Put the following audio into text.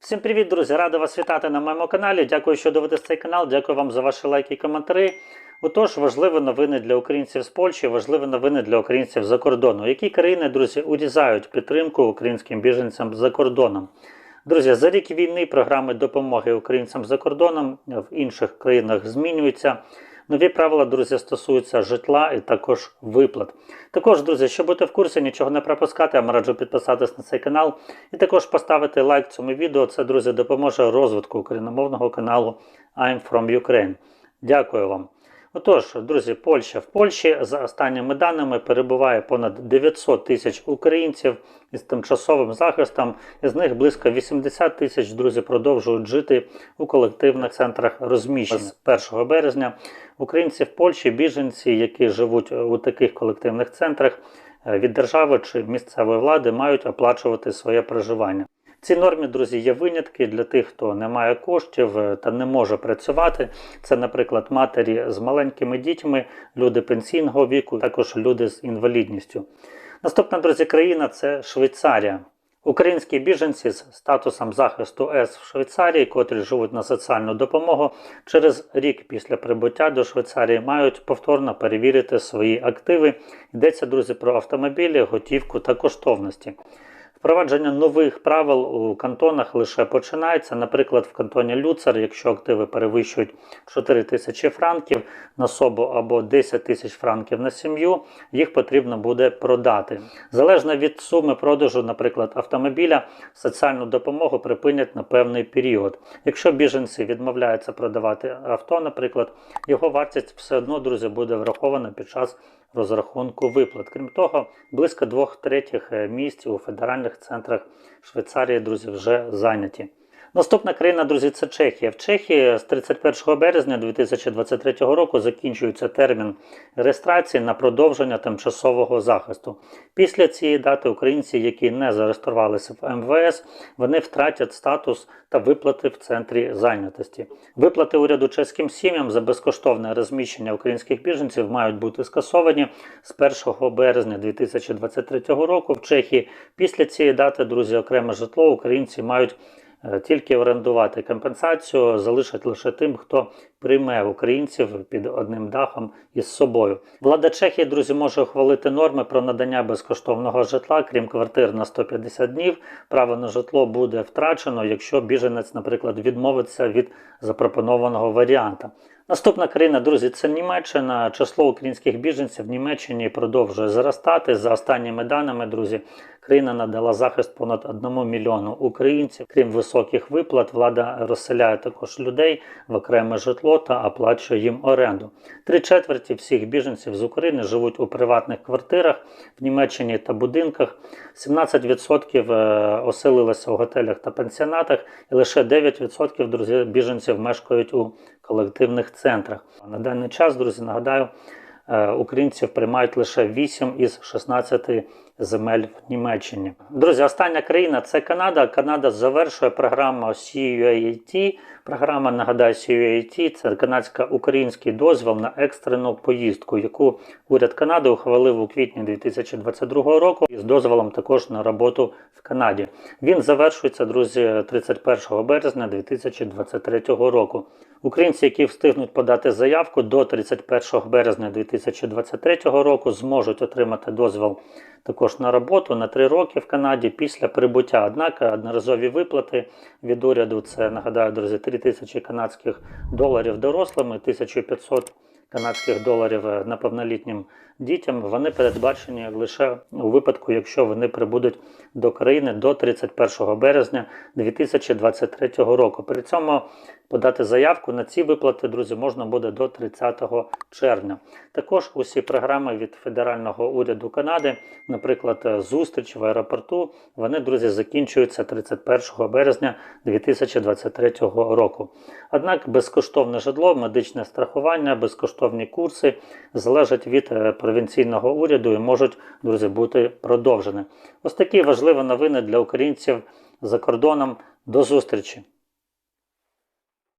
Всім привіт, друзі! Радий вас вітати на моєму каналі. Дякую, що дивитесь цей канал. Дякую вам за ваші лайки і коментарі. Отож, важливі новини для українців з Польщі, важливі новини для українців за кордону. Які країни, друзі, урізають підтримку українським біженцям за кордоном? Друзі, за рік війни програми допомоги українцям за кордоном в інших країнах змінюються. Нові правила, друзі, стосуються житла і також виплат. Також, друзі, щоб бути в курсі, нічого не пропускати, я раджу підписатись на цей канал і також поставити лайк цьому відео. Це, друзі, допоможе розвитку україномовного каналу I'm from Ukraine. Дякую вам. Отож, друзі, Польща в Польщі за останніми даними перебуває понад 900 тисяч українців із тимчасовим захистом. Із них близько 80 тисяч друзі продовжують жити у колективних центрах розміщення з 1 березня. Українці в Польщі, біженці, які живуть у таких колективних центрах е, від держави чи місцевої влади, мають оплачувати своє проживання. В цій нормі, друзі, є винятки для тих, хто не має коштів е, та не може працювати. Це, наприклад, матері з маленькими дітьми, люди пенсійного віку, також люди з інвалідністю. Наступна, друзі, країна це Швейцарія. Українські біженці з статусом захисту С в Швейцарії, котрі живуть на соціальну допомогу, через рік після прибуття до Швейцарії мають повторно перевірити свої активи. Йдеться, друзі, про автомобілі, готівку та коштовності. Впровадження нових правил у кантонах лише починається. Наприклад, в кантоні Люцер, якщо активи перевищують 4 тисячі франків на особу або 10 тисяч франків на сім'ю, їх потрібно буде продати. Залежно від суми продажу, наприклад, автомобіля, соціальну допомогу припинять на певний період. Якщо біженці відмовляються продавати авто, наприклад, його вартість все одно, друзі, буде врахована під час розрахунку виплат. Крім того, близько двох третіх е, місць у федеральних центрах Швейцарії, друзі, вже зайняті. Наступна країна, друзі, це Чехія. В Чехії з 31 березня 2023 року закінчується термін реєстрації на продовження тимчасового захисту. Після цієї дати українці, які не зареєструвалися в МВС, вони втратять статус та виплати в центрі зайнятості. Виплати уряду чеським сім'ям за безкоштовне розміщення українських біженців мають бути скасовані з 1 березня 2023 року в Чехії. Після цієї дати, друзі, окреме житло українці мають тільки орендувати компенсацію, залишать лише тим, хто прийме українців під одним дахом із собою. Влада Чехії, друзі, може ухвалити норми про надання безкоштовного житла, крім квартир на 150 днів. Право на житло буде втрачено, якщо біженець, наприклад, відмовиться від запропонованого варіанта. Наступна країна, друзі, це Німеччина. Число українських біженців в Німеччині продовжує зростати. За останніми даними, друзі, країна надала захист понад 1 мільйону українців. Крім високих виплат, влада розселяє також людей в окреме житло та оплачує їм оренду. Три четверті всіх біженців з України живуть у приватних квартирах в Німеччині та будинках. 17% е, оселилися у готелях та пенсіонатах, і лише 9% друзі, біженців мешкають у колективних центрах. На даний час, друзі, нагадаю, е, українців приймають лише 8 із 16 земель в Німеччині. Друзі, остання країна це Канада. Канада завершує програму CUAT. Програма нагадаю, CUAT – це канадсько-український дозвіл на екстрену поїздку, яку уряд Канади ухвалив у квітні 2022 року із дозволом також на роботу в Канаді. Він завершується, друзі, 31 березня 2023 року. Українці, які встигнуть подати заявку до 31 березня 2023 року, зможуть отримати дозвіл також на роботу на 3 роки в Канаді після прибуття. Однак одноразові виплати від уряду це нагадаю, друзі, 3 тисячі канадських доларів дорослими, 1500 канадських доларів неповнолітнім дітям. Вони передбачені лише у випадку, якщо вони прибудуть до країни до 31 березня 2023 року. При цьому подати заявку на ці виплати, друзі, можна буде до 30 червня. Також усі програми від федерального уряду Канади, наприклад, зустріч в аеропорту, вони, друзі, закінчуються 31 березня 2023 року. Однак безкоштовне житло, медичне страхування, безкоштовні курси залежать від е, провінційного уряду і можуть, друзі, бути продовжені. Ось такі важливі новини для українців за кордоном. До зустрічі!